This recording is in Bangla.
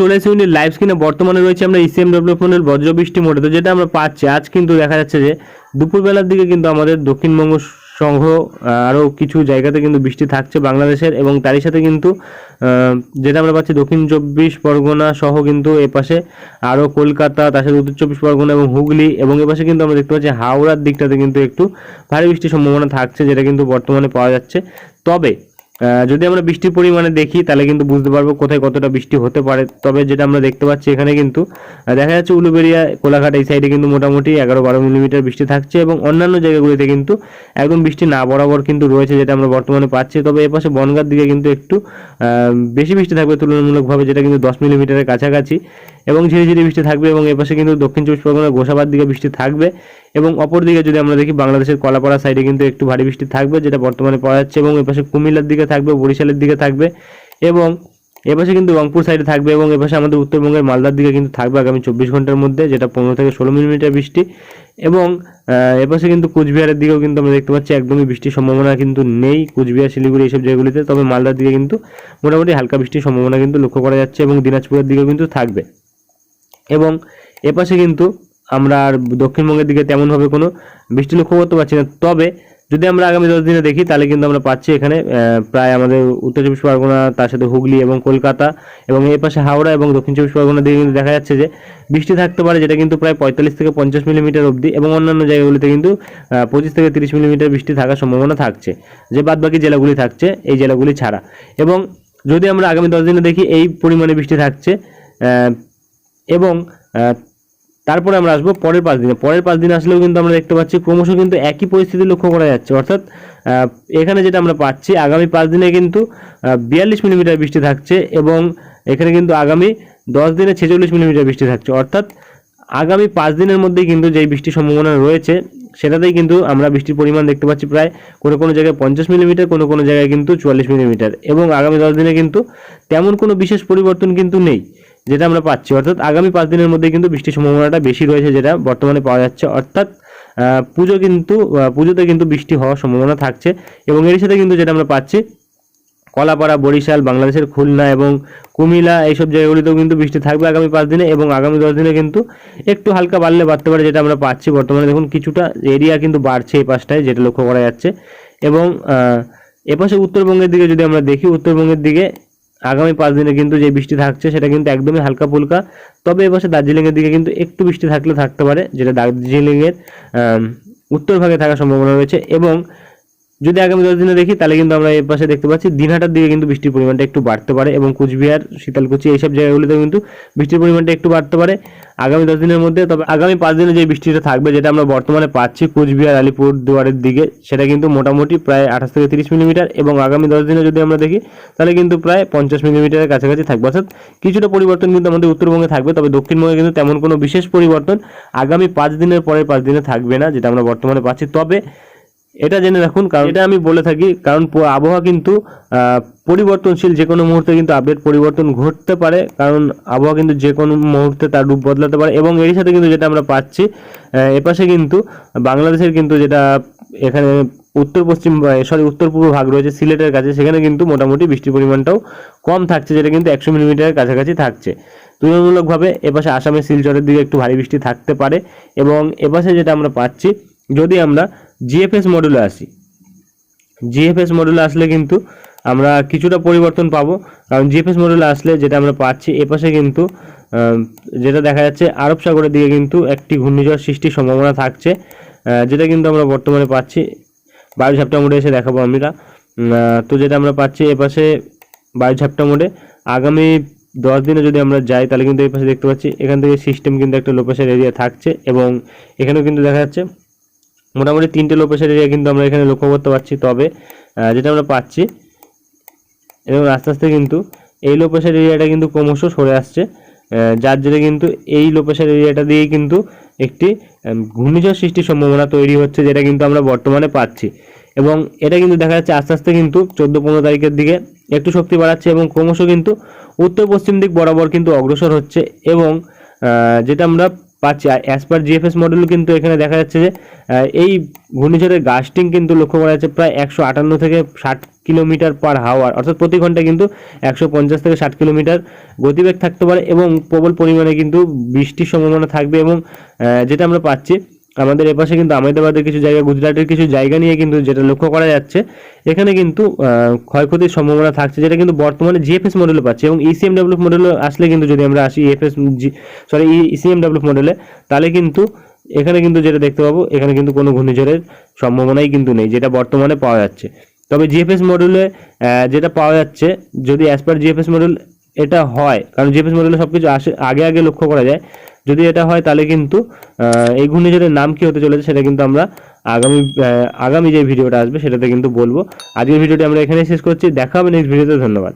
চলে এসে কিন্তু লাইভ স্ক্রিনে বর্তমানে রয়েছে আমরা ইসিএম ডেভেলপমেন্টের বজ্রবৃষ্টি মোডে। তো যেটা আমরা পাচ্ছি, আজ কিন্তু দেখা যাচ্ছে যে দুপুরবেলার দিকে কিন্তু আমাদের দক্ষিণবঙ্গ সংঘ আরও কিছু জায়গাতে কিন্তু বৃষ্টি থাকছে বাংলাদেশের এবং তারই সাথে কিন্তু যেটা আমরা পাচ্ছি দক্ষিণ চব্বিশ পরগনা সহ কিন্তু এপাশে আরও কলকাতা, তার সাথে উত্তর চব্বিশ পরগনা এবং হুগলি এবং এপাশে কিন্তু আমরা দেখতে পাচ্ছি হাওড়ার দিকটাতে কিন্তু একটু ভারী বৃষ্টির সম্ভাবনা থাকছে, যেটা কিন্তু বর্তমানে পাওয়া যাচ্ছে। তবে যদি আমরা বৃষ্টির পরিমাণে দেখি, তাহলে কিন্তু বুঝতে পারব কোথায় কতটা বৃষ্টি হতে পারে। তবে যেটা আমরা দেখতে পাচ্ছি এখানে কিন্তু দেখা যাচ্ছে উলুবেড়িয়া, কোলাঘাট এই সাইডে কিন্তু মোটামুটি এগারো বারো মিলিমিটার বৃষ্টি থাকছে এবং অন্যান্য জায়গাগুলিতে কিন্তু একদম বৃষ্টি না বরাবর কিন্তু রয়েছে যেটা আমরা বর্তমানে পাচ্ছি। তবে এপাশে বনগার দিকে কিন্তু একটু বেশি বৃষ্টি থাকবে তুলনামূলকভাবে, যেটা কিন্তু দশ মিলিমিটারের কাছাকাছি। এবং ঝিরি ঝিরি বৃষ্টি থাকবে এবং এপাশে কিন্তু দক্ষিণ চব্বিশ পরগনার গোসাবার দিকে বৃষ্টি থাকবে এবং অপর দিকে যদি আমরা দেখি বাংলাদেশের কলাপাড়া সাইডে কিন্তু একটু ভারী বৃষ্টি থাকবে, যেটা বর্তমানে পাওয়া যাচ্ছে এবং এপাশে কুমিল্লার দিকে থাকবে, বরিশালের দিকে থাকবে এবং এপাশে কিন্তু রংপুর সাইডে থাকবে এবং এপাশে আমাদের উত্তরবঙ্গের মালদার দিকে কিন্তু থাকবে আগামী চব্বিশ ঘণ্টার মধ্যে, যেটা পনেরো থেকে ষোলো মিলিমিটার বৃষ্টি এবং এপাশে কিন্তু কুচবিহারের দিকেও কিন্তু আমরা দেখতে পাচ্ছি একদমই বৃষ্টির সম্ভাবনা কিন্তু নেই, কুচবিহার, শিলিগুড়ি এইসব জায়গাগুলিতে, তবে মালদার দিকে কিন্তু মোটামুটি হালকা বৃষ্টির সম্ভাবনা কিন্তু লক্ষ্য করা যাচ্ছে এবং দিনাজপুরের দিকেও কিন্তু থাকবে। এবং এপাশে কিন্তু আমরা আর দক্ষিণবঙ্গের দিকে তেমনভাবে কোনো বৃষ্টি লক্ষ্য করতে পারছি না। তবে যদি আমরা আগামী দশ দিনে দেখি, তাহলে কিন্তু আমরা পাচ্ছি এখানে প্রায় আমাদের উত্তর চব্বিশ পরগনা, তার সাথে হুগলি এবং কলকাতা এবং এই পাশে হাওড়া এবং দক্ষিণ চব্বিশ পরগনা দিকে কিন্তু দেখা যাচ্ছে যে বৃষ্টি থাকতে পারে, যেটা কিন্তু প্রায় পঁয়তাল্লিশ থেকে পঞ্চাশ মিলিমিটার অবধি এবং অন্যান্য জায়গাগুলিতে কিন্তু পঁচিশ থেকে তিরিশ মিলিমিটার বৃষ্টি থাকার সম্ভাবনা থাকছে, যে বাদবাকি জেলাগুলি থাকছে, এই জেলাগুলি ছাড়া। এবং যদি আমরা আগামী দশ দিনে দেখি, এই পরিমাণে বৃষ্টি থাকছে এবং তারপরে আমরা আসব পরের পাঁচ দিনে। পরের পাঁচ দিন আসলেও কিন্তু আমরা দেখতে পাচ্ছি ক্রমশ কিন্তু একই পরিস্থিতি লক্ষ্য করা যাচ্ছে। অর্থাৎ এখানে যেটা আমরা পাচ্ছি, আগামী পাঁচ দিনে কিন্তু বিয়াল্লিশ মিলিমিটার বৃষ্টি থাকছে এবং এখানে কিন্তু আগামী দশ দিনে ছেচল্লিশ মিলিমিটার বৃষ্টি থাকছে। অর্থাৎ, আগামী পাঁচ দিনের মধ্যেই কিন্তু যেই বৃষ্টির সম্ভাবনা রয়েছে, সেটাতেই কিন্তু আমরা বৃষ্টির পরিমাণ দেখতে পাচ্ছি প্রায় কোনো কোনো জায়গায় পঞ্চাশ মিলিমিটার, কোনো কোনো জায়গায় কিন্তু চুয়াল্লিশ মিলিমিটার এবং আগামী দশ দিনে কিন্তু তেমন কোনো বিশেষ পরিবর্তন কিন্তু নেই। যেটা আমরা পাচ্ছি। অর্থাৎ আগামী পাঁচ দিনের মধ্যে কিন্তু বৃষ্টির সম্ভাবনাটা বেশি রয়েছে যেটা বর্তমানে পাওয়া যাচ্ছে। অর্থাৎ পুজো কিন্তু পুজোতে কিন্তু বৃষ্টি হওয়ার সম্ভাবনা থাকছে এবং এর সাথে কিন্তু যেটা আমরা পাচ্ছি, কলাপাড়া, বরিশাল, বাংলাদেশের খুলনা এবং কুমিল্লা এইসব জায়গাগুলিতেও কিন্তু বৃষ্টি থাকবে আগামী পাঁচ দিনে এবং আগামী দশ দিনে কিন্তু একটু হালকা বাড়লে বাড়তে পারে যেটা আমরা পাচ্ছি। বর্তমানে দেখুন কিছুটা এরিয়া কিন্তু বাড়ছে এই পাশটায়, যেটা লক্ষ্য করা যাচ্ছে এবং এপাশে উত্তরবঙ্গের দিকে যদি আমরা দেখি, উত্তরবঙ্গের দিকে আগামী পাঁচ দিনে কিন্তু যে বৃষ্টি থাকছে, সেটা কিন্তু একদমই হালকা ফুলকা। তবে এবছর দার্জিলিংয়ের দিকে কিন্তু একটু বৃষ্টি থাকলে থাকতে পারে, যেটা দার্জিলিংয়ের উত্তর ভাগে থাকার সম্ভাবনা রয়েছে এবং যদি আগামী দশ দিনে দেখি, তাহলে কিন্তু আমরা এর পাশে দেখতে পাচ্ছি দিনহাটার দিকে কিন্তু বৃষ্টির পরিমাণটা একটু বাড়তে পারে এবং কুচবিহার, শীতলকুচি এইসব জায়গাগুলিতেও কিন্তু বৃষ্টির পরিমাণটা একটু বাড়তে পারে। আগামী দশ দিনের মধ্যে, তবে আগামী পাঁচ দিনে যে বৃষ্টিটা থাকবে, যেটা আমরা বর্তমানে পাচ্ছি কুচবিহার, আলিপুর দুয়ারের দিকে, সেটা কিন্তু মোটামুটি প্রায় আঠাশ থেকে তিরিশ মিলিমিটার এবং আগামী দশ দিনে যদি আমরা দেখি, তাহলে কিন্তু প্রায় পঞ্চাশ মিলিমিটারের কাছাকাছি থাকবে। অর্থাৎ কিছুটা পরিবর্তন কিন্তু আমাদের উত্তরবঙ্গে থাকবে, তবে দক্ষিণবঙ্গে কিন্তু তেমন কোনো বিশেষ পরিবর্তন আগামী পাঁচ দিনের পরের পাঁচ দিনে থাকবে না, যেটা আমরা বর্তমানে পাচ্ছি। তবে এটা জেনে রাখুন, কারণ এটা আমি বলে থাকি, কারণ আবহাওয়া কিন্তু পরিবর্তনশীল যে কোনো মুহূর্তে কিন্তু আপডেট পরিবর্তন ঘটতে পারে, কারণ আবহাওয়া কিন্তু যে কোনো মুহূর্তে তার রূপ বদলাতে পারে, এবং এরই সাথে কিন্তু যেটা আমরা পাচ্ছি এপাশে কিন্তু বাংলাদেশের কিন্তু যেটা এখানে উত্তর পশ্চিম সরি উত্তর পূর্ব ভাগ রয়েছে, সিলেটের কাছে, সেখানে কিন্তু মোটামুটি বৃষ্টির পরিমাণটাও কম থাকছে, যেটা কিন্তু একশো মিলিমিটারের কাছাকাছি থাকছে। তুলনামূলকভাবে এপাশে আসামের শিলচরের দিকে একটু ভারী বৃষ্টি থাকতে পারে, এবং এপাশে যেটা আমরা পাচ্ছি, যদি আমরা জিএফএস মডেলে আসি। জিএফএস মডেলে আসলে কিন্তু আমরা কিছুটা পরিবর্তন পাবো। কারণ জিএফএস মডেলে আসলে যেটা আমরা পাচ্ছি এপাশে কিন্তু যেটা দেখা যাচ্ছে আরব সাগরের দিকে কিন্তু একটি ঘূর্ণিঝড় সৃষ্টির সম্ভাবনা থাকছে। যেটা কিন্তু আমরা বর্তমানে পাচ্ছি। বায়ু ঝাপটা মোডে এসে দেখাবো আমরা। তো যেটা আমরা পাচ্ছি এপাশে বায়ু ঝাপটা মোডে। আগামী দশ দিনে যদি আমরা যাই, তাহলে কিন্তু এই পাশে দেখতে পাচ্ছি, এখান থেকে সিস্টেম কিন্তু একটা লোপেশার এরিয়া থাকছে এবং এখানেও কিন্তু দেখা যাচ্ছে মোটামুটি তিনটে লো প্রেশার এরিয়া কিন্তু আমরা এখানে লক্ষ্য করতে পারছি, তবে যেটা আমরা পাচ্ছি, এবং আস্তে আস্তে কিন্তু এই লো প্রেশার এরিয়াটা কিন্তু ক্রমশ সরে আসছে যার জেরে কিন্তু এই লো প্রেশার এরিয়াটা দিয়েই কিন্তু একটি ঘূর্ণিঝড় সৃষ্টির সম্ভাবনা তৈরি হচ্ছে, যেটা কিন্তু আমরা বর্তমানে পাচ্ছি। এবং এটা কিন্তু দেখা যাচ্ছে আস্তে আস্তে কিন্তু চোদ্দ পনেরো তারিখের দিকে একটু শক্তি বাড়াচ্ছে এবং ক্রমশ কিন্তু উত্তর পশ্চিম দিক বরাবর কিন্তু অগ্রসর হচ্ছে এবং যেটা আমরা পাচ্ছি অ্যাজ পার জিএফএস মডেল কিন্তু এখানে দেখা যাচ্ছে যে এই ঘূর্ণিঝড়ের গাস্টিং কিন্তু লক্ষ্য করা যাচ্ছে প্রায় একশো আটান্ন থেকে ষাট কিলোমিটার পার হাওয়ার, অর্থাৎ প্রতি ঘন্টায় কিন্তু একশো পঞ্চাশ থেকে ষাট কিলোমিটার গতিবেগ থাকতে পারে এবং প্রবল পরিমাণে কিন্তু বৃষ্টির সম্ভাবনা থাকবে এবং যেটা আমরা পাচ্ছি, আমাদের এপাশে কিন্তু আহমেদাবাদের কিছু জায়গা, গুজরাটের কিছু জায়গা নিয়ে কিন্তু যেটা লক্ষ্য করা যাচ্ছে, এখানে কিন্তু ক্ষয়ক্ষতির সম্ভাবনা থাকছে যেটা কিন্তু বর্তমানে জিএফএস মডেলে পাচ্ছে এবং ইসিএম ডেভেলপ মডেলে আসলে কিন্তু যদি আমরা আসি এফএস সরি ইসিএম ডেভেলপ মডেলে তাহলে কিন্তু এখানে কিন্তু যেটা দেখতে পাবো, এখানে কিন্তু কোনো ঘূর্ণিঝড়ের সম্ভাবনাই কিন্তু নেই, যেটা বর্তমানে পাওয়া যাচ্ছে। তবে জিএফএস মডেলে যেটা পাওয়া যাচ্ছে, যদি অ্যাজ পার জিএফএস মডেল এটা হয়, কারণ জিএফএস মডেলে সব কিছু আসে, আগে আগে লক্ষ্য করা যায়, যদি এটা হয় তাহলে কিন্তু এই ঘূর্ণিঝড়ের নাম কি হতে চলেছে সেটা কিন্তু আমরা আগামী আগামী যে ভিডিওটা আসবে সেটাতে কিন্তু বলব। আজকের ভিডিওটি আমরা এখানেই শেষ করছি, দেখা হবে নেক্সট ভিডিওতে ধন্যবাদ।